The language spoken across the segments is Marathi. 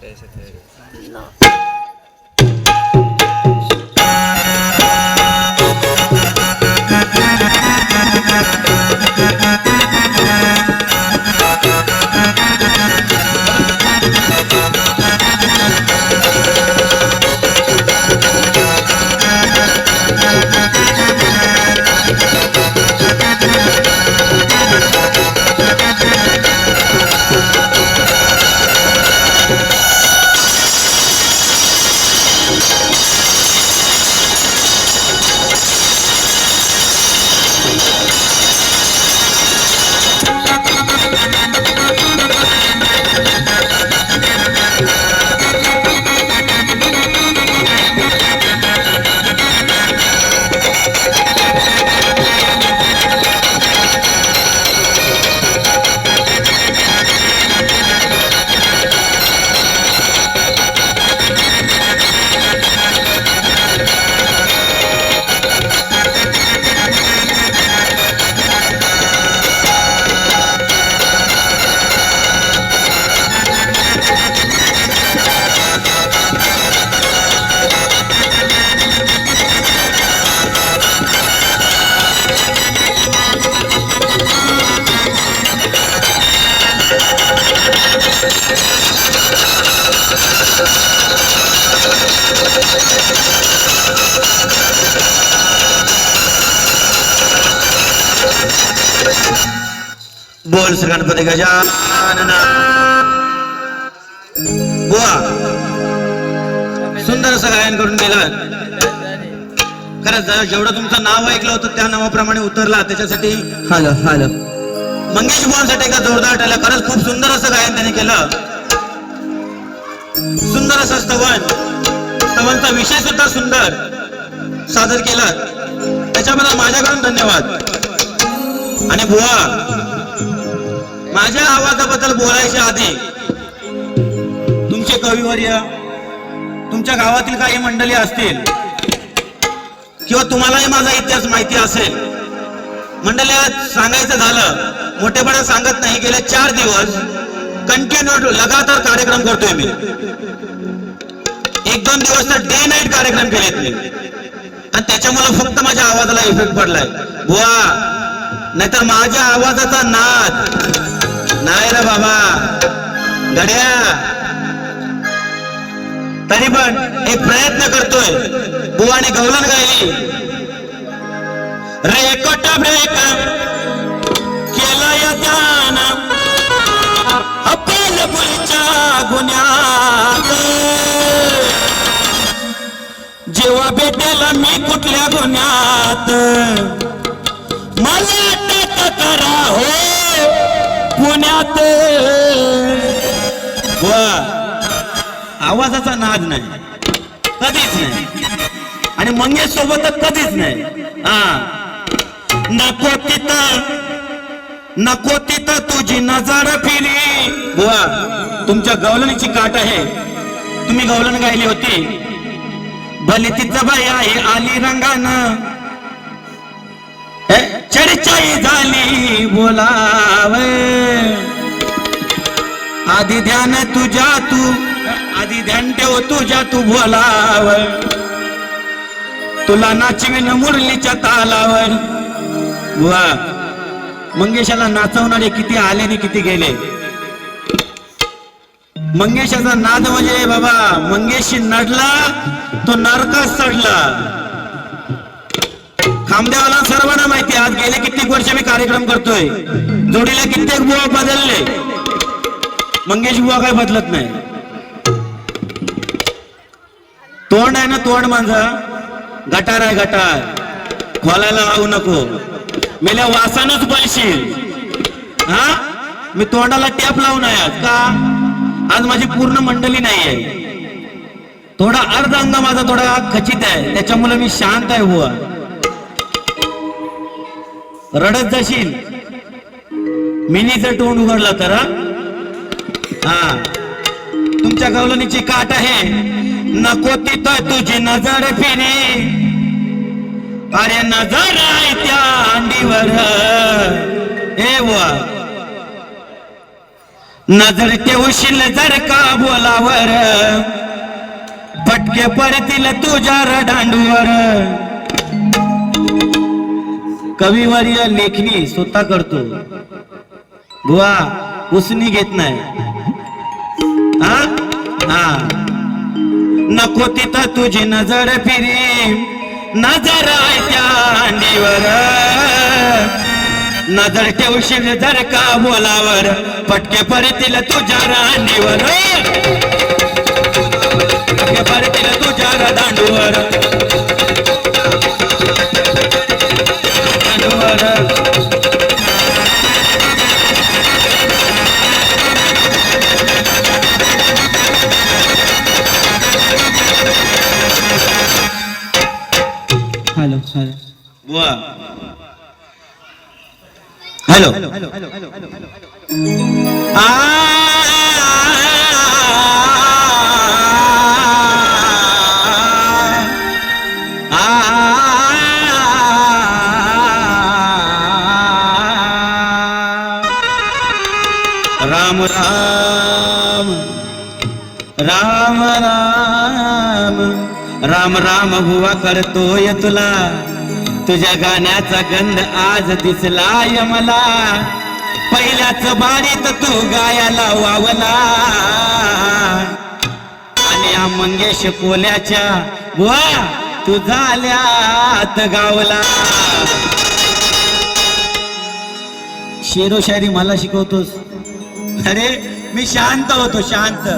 कैसे थे बोल गणपती गजानन बुवा. सुंदर असं गायन करून गेलं खरंच जेवढं तुमचं नाव ऐकलं होतं त्या नावाप्रमाणे उतरला. त्याच्यासाठी हॅलो हॅलो. मंगेश बुवांसाठी एका जोरदार टाळ्या खरंच खूप सुंदर असं गायन त्याने केलं. सुंदर असं स्तवन. स्तवनचा विषय सुद्धा सुंदर सादर केला. त्याच्याबद्दल माझ्याकडून धन्यवाद. आणि बुवा माझ्या आवाजाबद्दल बोलायच्या आधी तुमचे कविवर्य तुमच्या गावातील काही मंडळी असतील किंवा तुम्हालाही माझा इतिहास माहिती असेल. मंडळी सांगायचं झालं मोठेपणा सांगत नाही गेले चार दिवस कंटिन्यू लगातार कार्यक्रम करतोय मी. एक दोन दिवस तर डे नाईट कार्यक्रम केलेत मी. आणि त्याच्यामुळे फक्त माझ्या आवाजाला इफेक्ट पडलाय. बुवा नाहीतर माझ्या आवाजाचा नाद नाही ना बाबा. गड्या. तरी पण एक प्रयत्न करतोय. बुवाने गवलन गायली. रेकट ब्रेक केलंय ध्यान अपेल पुलच्या गुन्ह्यात जेव्हा भेटेला मी कुठल्या गुन्ह्यात मला अटक करा हो. पुण्यात. वा आवाजाचा नाद नाही. कधीच नाही. आणि मंगेश सोबत कधीच नाही. हा. नको तिथं. नको तिथं तुझी नजर फिरी. बुवा तुमच्या गवलणीची काट आहे. तुम्ही गवलन गायली होती. भले तिचं बाई आहे आली रंगानं. चर्चाई झाली बोलाव. आधी ध्यान तुझ्या तू आधी ध्यान ठेव तुझ्या तू बोलाव. तुला नाचवीन मुरलीच्या तालावर. वा मंगेशाला नाचवणारे किती आले आणि किती गेले? मंगेशाचा नाद म्हणजे बाबा मंगेशी नडला तो नरकास चढला. खामदेवाला सर्वांना माहिती आज गेले कित्येक वर्ष मी कार्यक्रम करतोय. जोडीला कित्येक बुवा बदलले. मंगेश बुवा काय बदलत नाही. तोंड आहे ना तोंड माझं. गटार आहे गटार. खोलायला लावू नको. मेल्या वासानच बोलशील. हा? मी तोंडाला टॅप लावून आहे आज का? आज माझी पूर्ण मंडळी नाही आहे. थोडा अर्ध अंग माझा थोडा खचित आहे. त्याच्यामुळे मी शांत आहे बुवा. रडत जाशील. मिनीचं तोंड उघडलं तर हा? तुमच्या गवलनीची काट आहे. नको तिथं तुझी नजर फिरे. अरे नजर आहे त्या अंडीवर हे नजर ठेवशील जर का बोलावर. फटके पडतील तुझ्या रडांडूवर. कविवर्य लेखनी स्वतः करतो. बुवा उसनी घेत नाही. हा? हा. नको तिथं तुझी नजर फिरी. नजर आहे त्या अंडीवर. नजर ठेवशील जर का बोलावर. पटके परतील तुझ्या रांडीवर. पटके परतील तुझ्या दांडूवर. राम राम राम राम राम राम हुवा करतोय तुला तुझ्या गाण्याचा गंध आज दिसलाय मला. पहिल्याच बारीत तू गायाला वावला. आणि या मंगेश कोल्याच्या वा तू झाल्यात गावला. शेरोशायरी मला शिकवतोस. अरे मी शांत होतो शांत.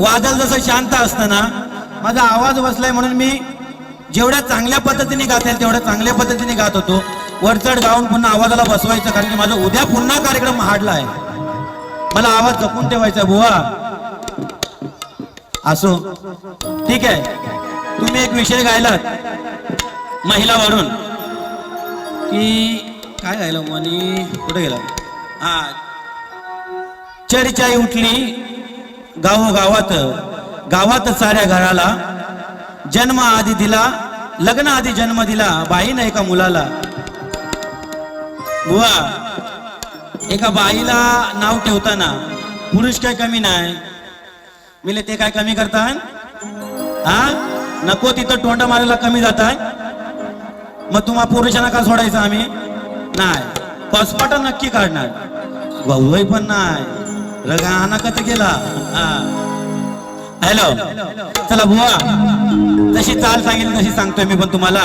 वादळ जसं शांत असतं ना माझा आवाज बसलाय म्हणून मी जेवढ्या चांगल्या पद्धतीने गाता येईल तेवढ्या चांगल्या पद्धतीने गात होतो. वरचढ गाऊन पुन्हा आवाजाला बसवायचं कारण की माझा उद्या पुन्हा कार्यक्रम हाडला आहे. मला आवाज जपून ठेवायचा बुवा. असो. ठीक आहे. तुम्ही एक विषय गायलात महिला वाढून. की काय गायलं मनी? कुठे गेला? हा. चर्चा उठली गावोगावात. गावात साऱ्या घराला जन्म आधी दिला लग्न आधी जन्म दिला बाईनं एका मुलाला? बुवा एका बाईला नाव ठेवताना पुरुष काय कमी नाही. मिले ते काय कमी करतात हा? नको तिथं तोंड मारायला कमी जाताय? मग तुम्हा पुरुषांना का सोडायचं आम्ही? नाही. पसपाटा नक्की काढणार. भाऊही पण नाही. रगाना कत गेला? हा. हॅलो. चला बुवा. जशी चाल सांगेल तशी सांगतोय मी पण तुम्हाला.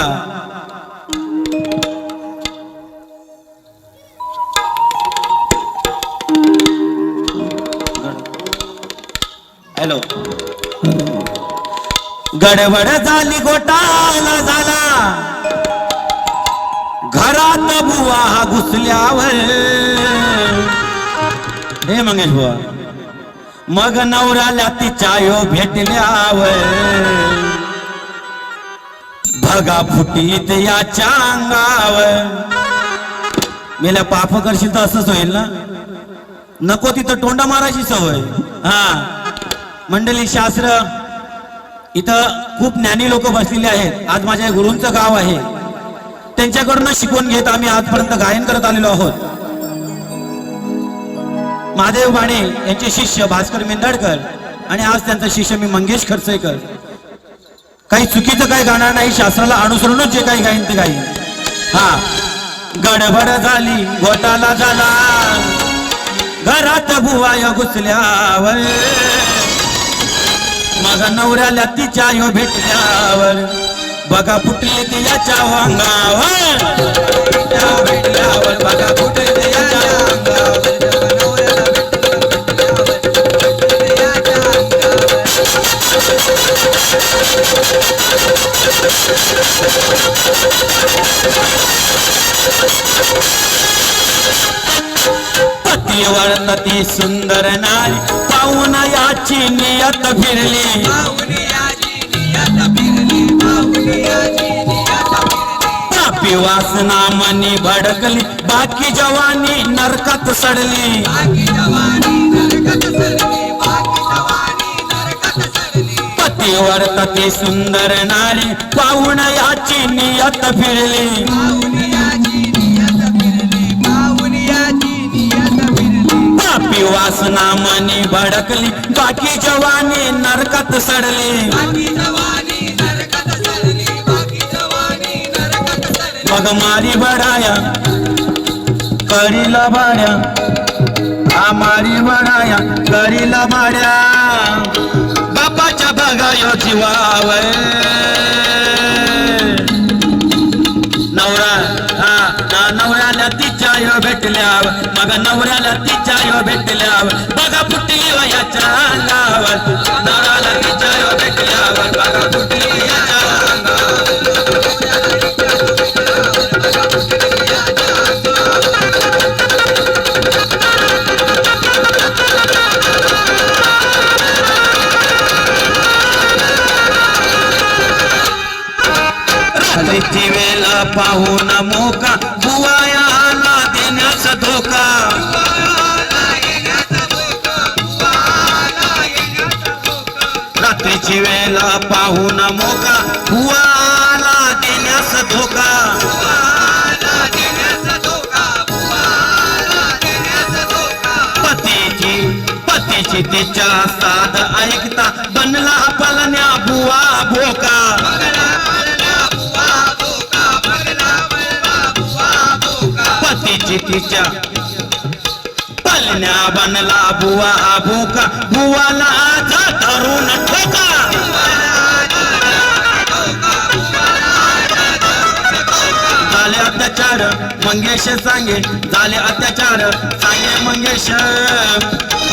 हॅलो. गडबड झाली घोटाळा झाला. घरात बुवा हा घुसल्यावर. हे मंगेश बुवा. मग नवऱ्याला तिच्या यो भेटल्यावर. भगा फुटीत याच्या अंगावर. मेल्या पाप करशील तर असंच होईल ना? नको तिथं तोंडा मारायची सवय. हा. मंडळी शास्त्र इथं खूप ज्ञानी लोक बसलेले आहेत. आज माझ्या गुरूंचं गाव आहे. त्यांच्याकडून शिकवून घेत आम्ही आजपर्यंत गायन करत आलेलो आहोत. महादेव बाणे यांचे शिष्य भास्कर मेंदडकर आणि आज त्यांचा शिष्य मी मंगेश खर्चेकर काही चुकीचं काही गाणार नाही. शास्त्राला अनुसरूनच जे काही गाईन ते गाईन हा. गडबड झाली गोटाला झाला. घरात भुवाय घुसल्यावर. मग नवऱ्याला तिच्या यो भेटल्यावर. बघा फुटले तिच्या याच्या वांगावर. भेटल्यावर बघा फुटले पतीवर ती सुंदर नारी पाहून याची नियत फिरली वासना मनी भडकली बाकी जवानी नरकात सडली. ती सुंदर नारी पाहून याची नियत फिरली. पापी वासना मनी भडकली बाकी जवानी नरकात सडली. बाकी जवानी नरकात सरली बाकी जवानी नरकात सरली मग मारी बडाया करीला भाड्या. हा मारी बडाया करीला भाड्या. बापाच्या बघायो जीवावर. नवरा हा ना नवऱ्याला तिच्या यो भेटल्यावर मग नवऱ्याला तिच्या यो भेटल्यावर बघा फुटली वयाच्या अंगावर नवऱ्याला तिच्या यो भेटल्यावर बघा फुटली पाहून मोका बुवायाला देण्याचा धोका. रात्रीची वेळ पाहून मोका बुवाला देण्याचा धोका. पतीची पतीची तिच्या साध ऐक पतीची तिच्या बनला बुवा भोका बुवाला जा धरून ठोका। झाले अत्याचार मंगेश सांगे झाले अत्याचार सांगे मंगेश।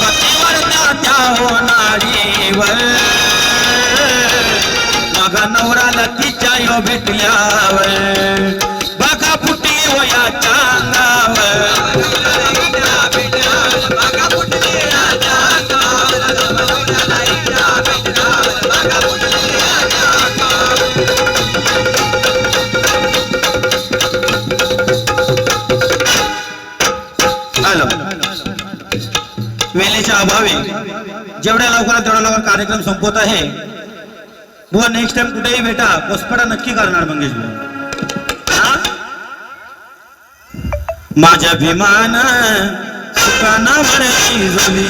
पतीवर त्या त्या होणारीवर। मग नवराला तिच्या यो भेटल्यावर। हॅलो. वेळेच्या अभावी जेवढ्या लवकरात तेवढा लवकर कार्यक्रम संपवत आहे बुवा नेक्स्ट टाइम कुठेही भेटा पोस्पडा नक्की करणार मंगेश भाऊ माझ्या भीमान सुकानावर झोली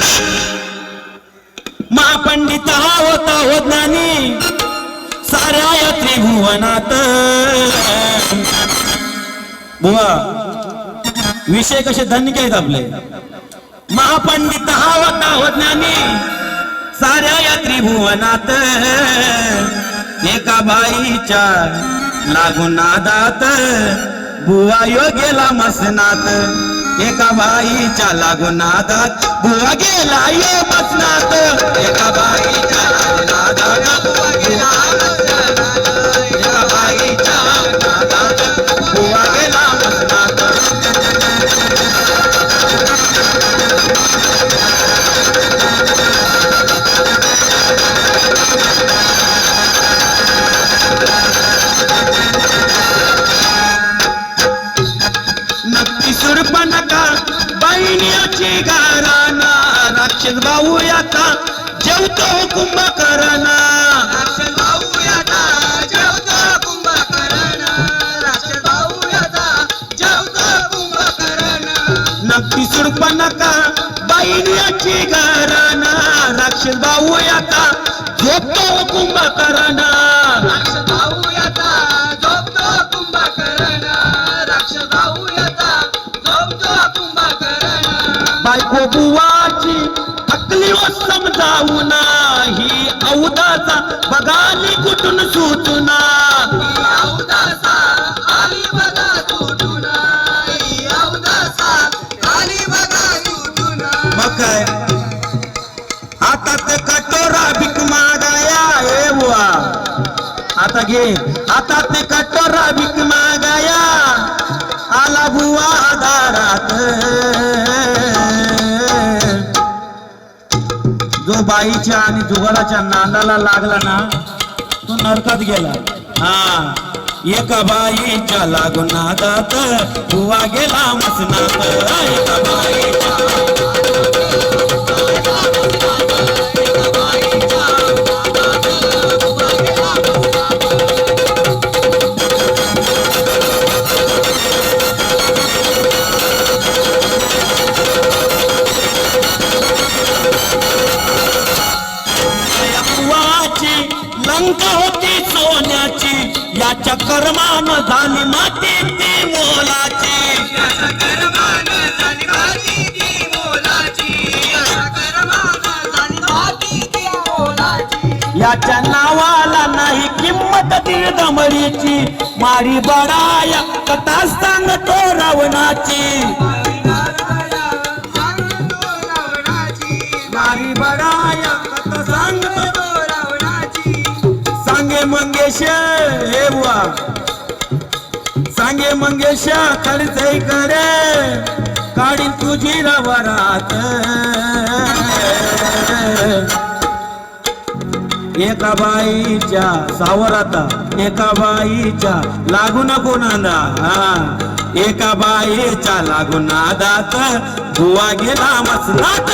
महापंडित हा होता हो ज्ञानी साऱ्या या त्रिभुवनात बुवा विषय कसे धन्य आहेत आपले. महापंडित हा होता हो ज्ञानी साऱ्या या त्रिभुवनात एका बाईच्या लागून नादात. बुवा यो गेला मसनात एका बाईच्या लागून नादात बुवा गेला यो मसनात एका बाईच्या लागून नादात बुवा गेला कुंभकरणा राक्षस भाऊ याचा झोपतो कुंभकर्ण राक्षस भाऊ याचा झोपतो कुंभकर्ण बायको बुवाची थकली व समजावू नाही. औदाचा बघाली कुठून सुचना आता घे. हातात कटोरा भीक मागाया. आला बुवा दारात. जो बाईच्या आणि जुगाराच्या नांदाला लागला ना तो नरकात गेला. हा. एका बाईच्या लागून नादात बुवा गेला मसनात. एका बाईच्या त्याच्या नावाला नाही किंमत दीड दमडीची. मारी बडाया कथा सांगतो रावणाची. मारी बडाया कथा सांगतो रावणाची. सांगे मंगेश हे बुवा. सांगे मंगेश खडसे करे. काढी तुझी रवरात एका बाईच्या सावराता एका बाईच्या लागू नको नांदा हा एका बाईच्या लागू नादात बुवा गेला मसनात.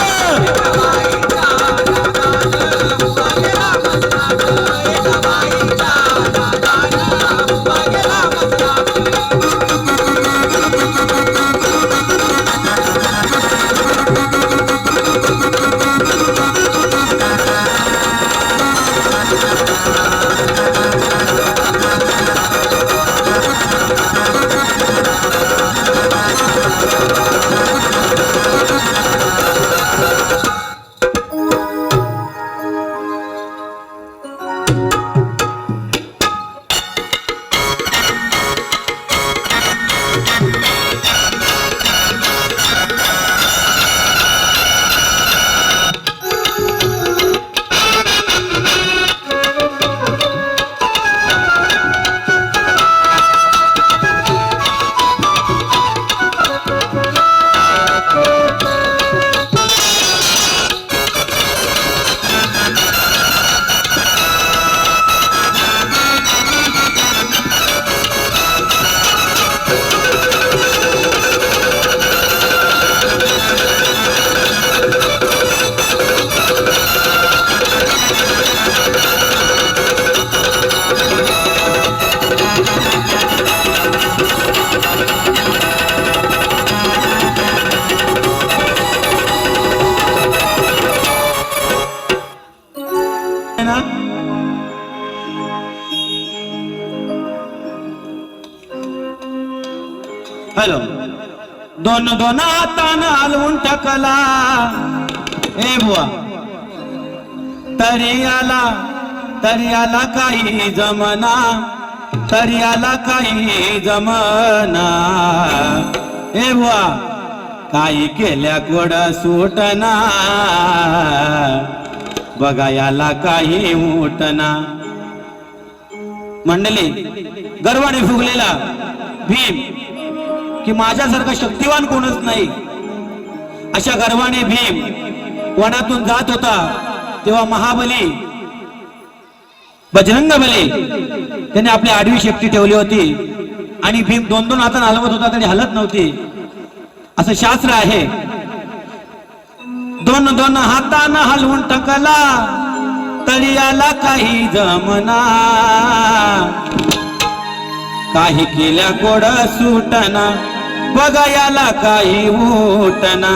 दोन दोन हातानं हलवून टाकला. ए बुवा. तरी आला तरी आला काही जमना तरी आला काही जमना. ए बुवा काही केल्या कोड सुटना. बघा याला काही उठना. मंडली गर्वाने फुगलेला भीम. की माझ्यासारखा शक्तिवान कोणच नाही. अशा गर्वाने भीम वनातून जात होता. तेव्हा महाबली बजरंग बले त्याने आपली आडवी शेपटी ठेवली होती. आणि भीम दोन दोन हाताने हलवत होता तरी हलत नव्हती. असं शास्त्र आहे. दोन दोन हातानं हलवून टकला तरी आला काही जमना. काही केल्या गोडा सुटना. बघा याला काही उठना.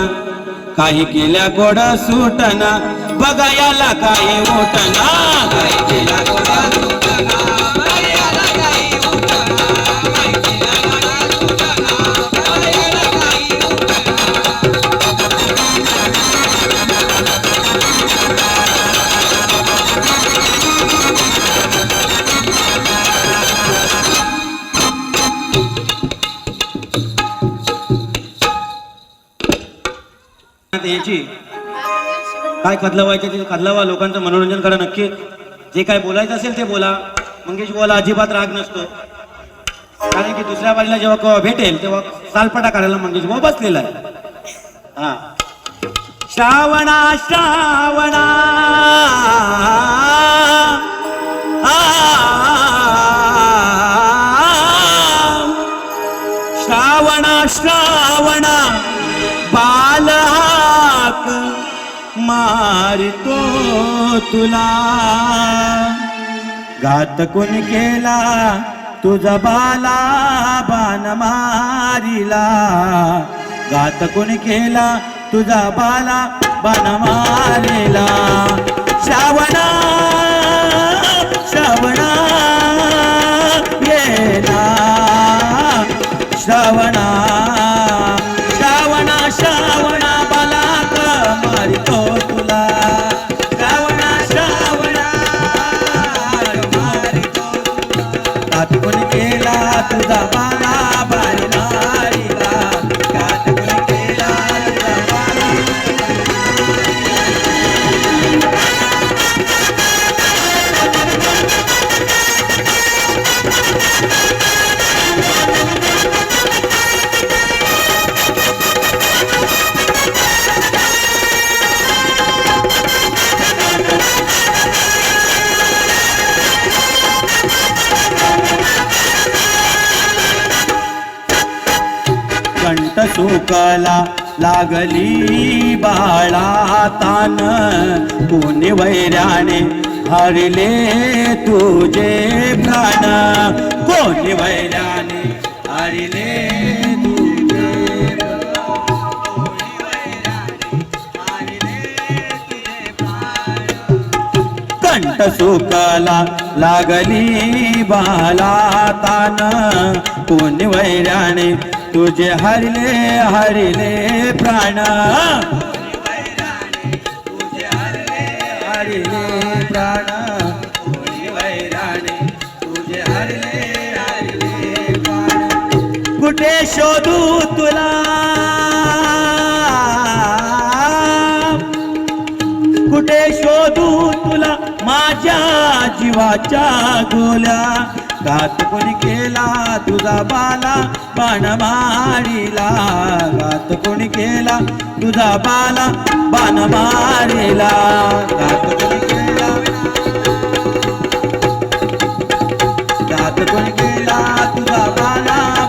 काही केल्या गोडा सुटना. बघा याला काही उठना. काही केला गोडा काय कदलवायचे ते कदलावा लोकांचं मनोरंजन करा नक्की. जे काय बोलायचं असेल ते बोला. मंगेश बोला अजिबात राग नसतो. कारण की दुसऱ्या बाजूला जेव्हा भेटेल तेव्हा सालपटा काढायला मंगेश भाऊ बसलेला आहे. हा. श्रावणा श्रावणा. तो तुला. घात कोण केला? तुझा बाला बाण मारिला. घात कोण केला? तुझा बाला बाण मारिला. श्रावणा श्रावणा येला. श्रावणा श्रावणा श्रावणा. তোমার কতলা कला लागली बाळा तान. कोणी वैराने हरले तुझे प्राण. कोणी वैराने हरले कंठ सुकला लागली बाला तान. कोणी वैराने तुझे हरले हरले प्राण. हरले प्राण. कुठे शोधू तुला? माझ्या जीवाच्या गोल्या. घात कोणी केला तुझा बाला बाणमारीला. घात कोणी केला तुझा बाला बाणमारीला. घात कोणी केला. घात कोणी केला तुझा बाला